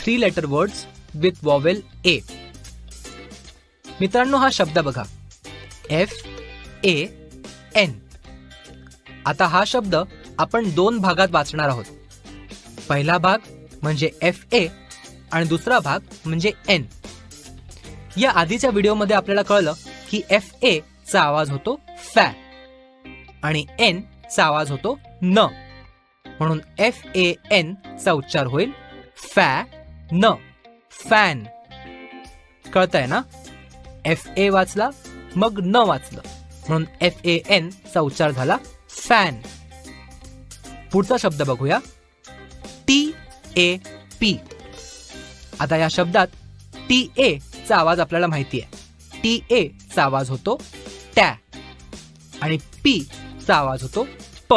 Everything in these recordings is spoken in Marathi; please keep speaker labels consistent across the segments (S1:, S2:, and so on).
S1: Three letter words with vowel A मित्रांनो हा शब्द बघा. एफ ए एन आता हा शब्द आपण दोन भागात वाचणार आहोत. पहिला भाग म्हणजे एफ ए आणि दुसरा भाग म्हणजे एन या आधीच्या व्हिडिओमध्ये आपल्याला कळलं की एफ ए चा आवाज होतो फॅ आणि एन चा आवाज होतो न. म्हणून एफ ए एन चा उच्चार होईल फॅ न फॅन कळतंय ना? एफ ए वाचला मग न वाचलं. म्हणून एफ ए एन चा उच्चार झाला फॅन पुढचा शब्द बघूया. टी ए पी आता या शब्दात टी ए चा आवाज आपल्याला माहिती आहे टी ए चा आवाज होतो टॅ. आणि पी चा आवाज होतो प.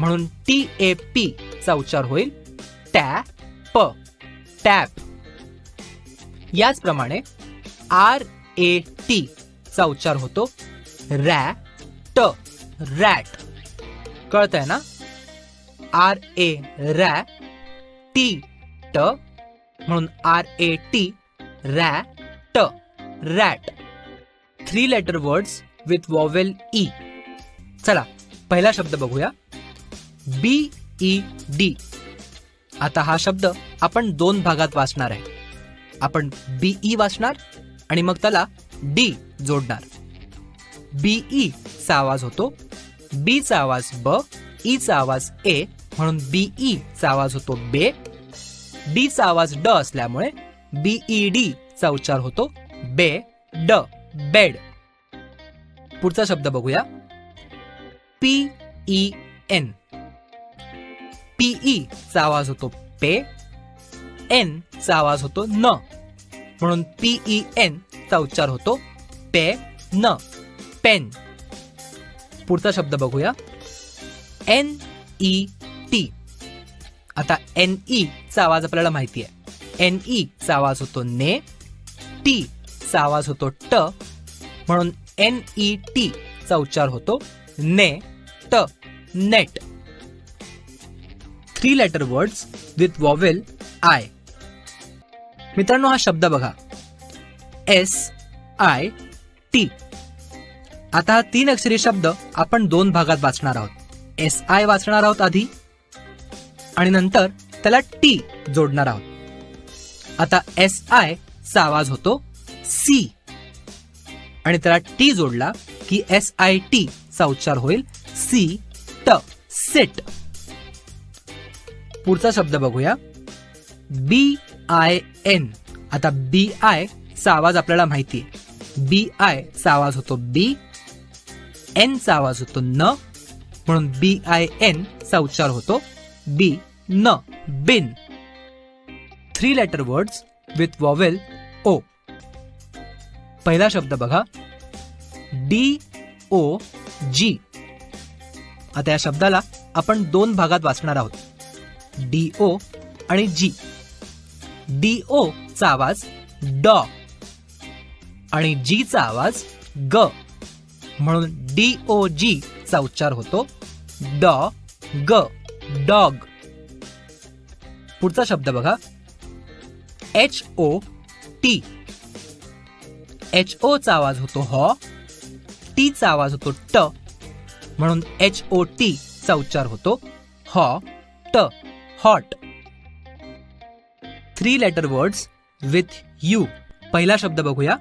S1: म्हणून टी ए पी चा उच्चार होईल टॅ. टॅप याचप्रमाणे आर ए टी चा उच्चार होतो रॅ ट रॅट. कळतंय ना? आर ए रॅ टी ट म्हणून आर ए टी रॅ ट rat. Three letter words with vowel E चला पहिला शब्द बघूया. बी ई डी आता हा शब्द आपण दोन भागात वाचणार आहे. आपण बीई वाचणार आणि मग त्याला डी जोडणार. बीई चा आवाज होतो. बी चा आवाज ब ई चा आवाज ए म्हणून बीई चा आवाज होतो बे डी चा आवाज ड असल्यामुळे बीई डी चा उच्चार होतो बे ड बेड पुढचा शब्द बघूया. पी ई एन पीई चा आवाज होतो पे एन चा आवाज होतो न. म्हणून पीई एन चा उच्चार होतो पे न. पेन. पुढचा शब्द बघूया. N E T. आता एन ई चा आवाज आपल्याला माहिती आहे. एन ई चा आवाज होतो ने टी चा आवाज होतो ट. म्हणून एन ई टी चा उच्चार होतो ने ट. Net. Three letter words with vowel I मित्रांनो हा शब्द बघा. एस आय टी आता हा तीन अक्षरी शब्द आपण दोन भागात वाचणार आहोत. एस आय वाचणार आहोत आधी आणि नंतर त्याला टी जोडणार आहोत. आता एस आय चा आवाज होतो सी आणि त्याला टी जोडला की एस आय टी चा उच्चार होईल सी ट सेट पुढचा शब्द बघूया. बी आय एन आता बी आय चा आवाज आपल्याला माहिती आहे बी आय चा आवाज होतो बी एन चा आवाज होतो न म्हणून बी आय एन चा उच्चार होतो बी न bin three letter words with vowel O पहिला शब्द बघा. डी ओ जी आता या शब्दाला आपण दोन भागात वाचणार आहोत. डी ओ आणि जी. डी ओ चा आवाज डॉ. आणि जी चा आवाज ग. म्हणून डी ओ जी चा उच्चार होतो डॉ ग डॉग. पुढचा शब्द बघा. H O T. H O चा आवाज होतो हॉ. टी चा आवाज होतो ट. म्हणून एच ओ टी चा उच्चार होतो हॉ ट. Hot three letter words with U पहिला शब्द बघूया.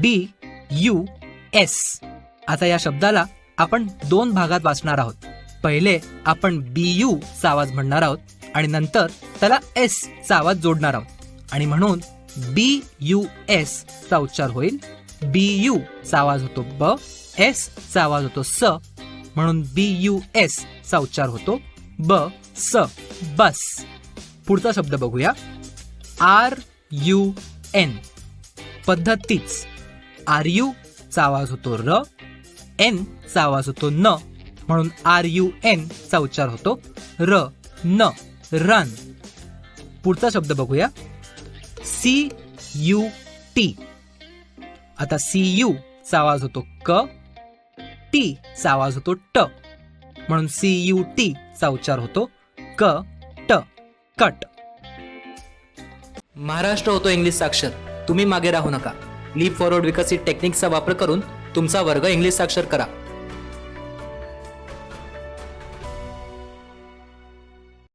S1: बी यू एस आता या शब्दाला आपण दोन भागात वाचणार आहोत. पहिले आपण बी यू चा आवाज म्हणणार आहोत आणि नंतर त्याला एस चा आवाज जोडणार आहोत. आणि म्हणून बी यू एस चा उच्चार होईल. बी यू चा आवाज होतो ब एस चा आवाज होतो स. म्हणून बी यू एस चा उच्चार होतो ब स. बस. पुढचा शब्द बघूया. R U N. पद्धत तीच आर यू चा आवाज होतो र एन चा आवाज होतो न. म्हणून आर यू एन चा उच्चार होतो र न रन. पुढचा शब्द बघूया. C U T. आता सी यू चा आवाज होतो क टी चा आवाज होतो ट. म्हणून सी यू टी चा उच्चार होतो क ट कट. महाराष्ट्र होतो इंग्लिश साक्षर तुम्ही मागे राहू नका. लीप फॉरवर्ड विकसित टेक्निकचा वापर करून तुमचा वर्ग इंग्लिश साक्षर करा.